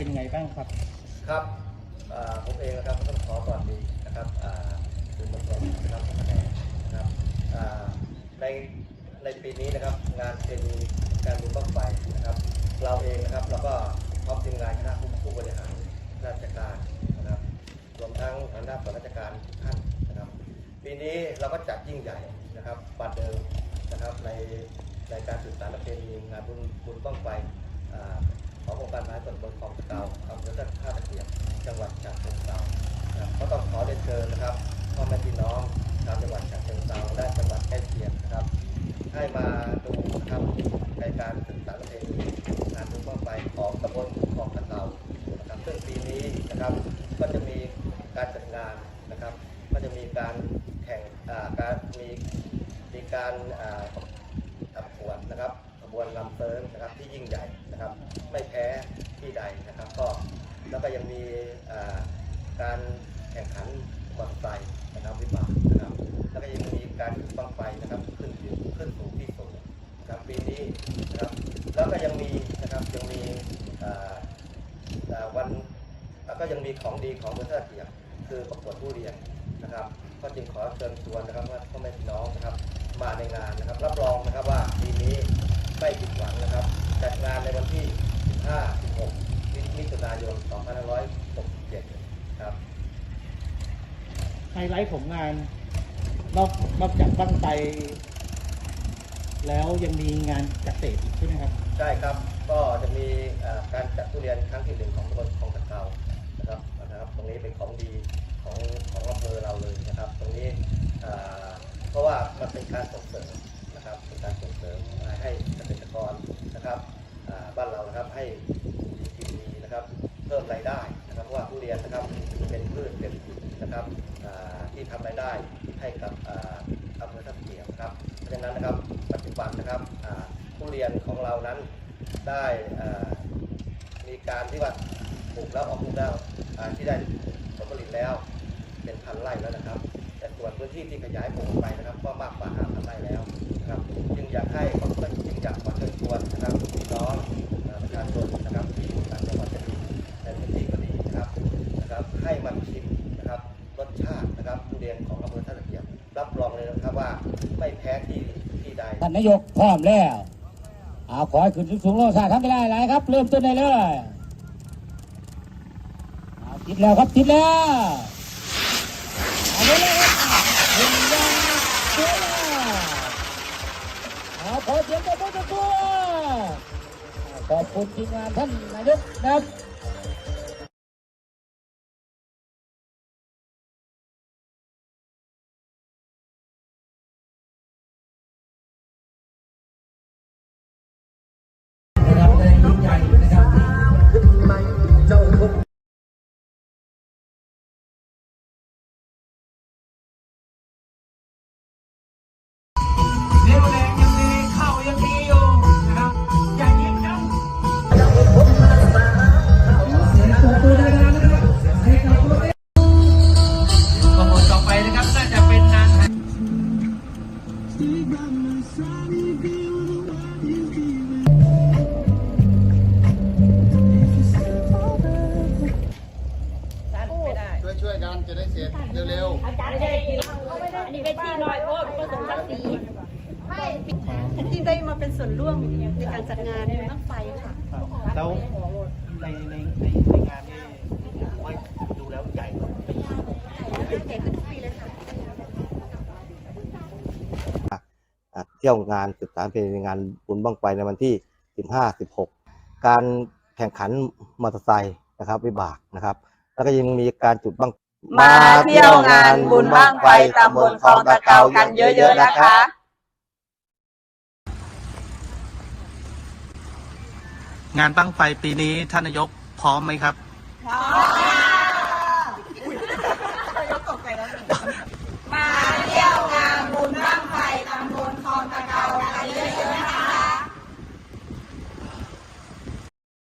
เป็นไงบ้างครับ ครับผมเองนะครับก็ต้องขอสวัสดีนะครับอ่าสื่อมวลชนนะครับทุกแขนนะครับในในปีนี้นะครับงานเป็นการบุญบ้งไฟนะครับ เราเองนะครับเราก็พร้อมทีมงานคณะผู้ผู้บริหารราชการนะครับรวมทั้งคณะส่วนราชการทุกท่านนะครับ ปีนี้เราก็จัดยิ่งใหญ่นะครับปาเดิมนะครับในในการสื่อสารประเพณีงานบุญบุญบ้งไฟอ่า การมหาส่วนบนคลองตะเกาอำเภอท่าตะเกียบจังหวัดฉะเชิงเทรานะครับก็ต้องขอเรียนเชิญนะครับพ่อแม่พี่น้องชาวจังหวัดฉะเชิงเทราและจังหวัดใกล้เคียงนะครับ ให้มาดูนะครับในการศึกษาประเพณีงานบุญบ้างไฟของตำบลคลองตะเกานะครับซึ่งปีนี้นะครับก็จะมีการจัดงานนะครับ ก็จะมีการแข่งการมีมีการอ่าประกวดนะครับขบวนลำเซิร์งนะครับที่ยิ่งใหญ่ นะครับ ไม่แพ้ที่ใดนะครับ ก็แล้วก็ยังมีการแข่งขันมอเตอร์ไซค์นะครับวิบากนะครับ แล้วก็ยังมีการบังไฟนะครับขึ้นอยู่ขึ้นสู่ที่สูงนะครับปีนี้นะครับแล้วก็ยังมีนะครับยังมีวันแล้วก็ยังมีของดีของประเทศเทียมคือประกวดผู้เรียนนะครับ ก็จึงขอเชิญชวนนะครับว่าพ่อแม่พี่น้องนะครับมาในงานนะครับ รับรองนะครับว่าปีนี้ไม่ผิดหวังนะครับ จัดงานในวันที่ 15 16 มิถุนายน 2567 ครับ ไฮไลท์ของงาน นอกนอกจากบั้งไฟแล้วยังมีงานเกษตรอีกใช่ไหมครับ ใช่ครับ ก็จะมีเอ่อการจัดทุเรียนครั้งที่หนึ่งของตำบลของตะเกานะครับนะครับ ตรงนี้เป็นของดีของของอำเภอเราเลยนะครับ ตรงนี้เอ่อเพราะว่ามันเป็นการส่ง ให้ดีกินดีนะครับเพิ่มรายได้นะครับเพราะว่าทุเรียนนะครับเป็นพืชเป็นนะครับที่ทำรายได้ให้กับอำเภอท่าเกียบครับเพราะฉะนั้นนะครับปัจจุบันนะครับทุเรียนของเรานั้นได้มีการที่ว่าปลูกแล้วออกลูกแล้วที่ได้ผลผลิตแล้วเป็นพันไร่แล้วนะครับ แต่ส่วนพื้นที่ที่ขยายปลูกไปนะครับ ให้มาชิมนะครับรสชาตินะครับทุเรียนของอำเภอท่าตะเกียบรับรองเลยนะครับว่าไม่แพ้ที่ที่ใดท่านนายกพร้อมแล้วเอาขอให้ขึ้นสูงๆลงสาทำไม่ได้ไรครับ เริ่มต้นได้เลยเอาติดแล้วครับติดแล้วเอาเลยครับขึ้นอยังสวยาเอาขอเสียงตบมือตัวตัวขอบคุณทีมงานท่านนายกนะครับ เป็นที่ลอยโอ้ผสมศักดิ์ศรีที่ได้มาเป็นส่วนร่วมในการจัดงานบุญบั้งไฟค่ะ แล้วในในในในงานนี่ว่าดูแล้วใหญ่กว่าปีที่แล้วเด็กขึ้นทุกปีเลยค่ะอะเที่ยวงานศึกษาเป็นงานบุญบ้างไฟในวันที่ 15 16 การแข่งขันมอเตอร์ไซค์นะครับ วิบากนะครับ แล้วก็ยังมีการจุดบัง มาเที่ยวงานบุญบ้างไฟตำบลคลองตะเกากันเยอะๆนะคะ งานบั้งไฟปีนี้ท่านนายกพร้อมไหมครับ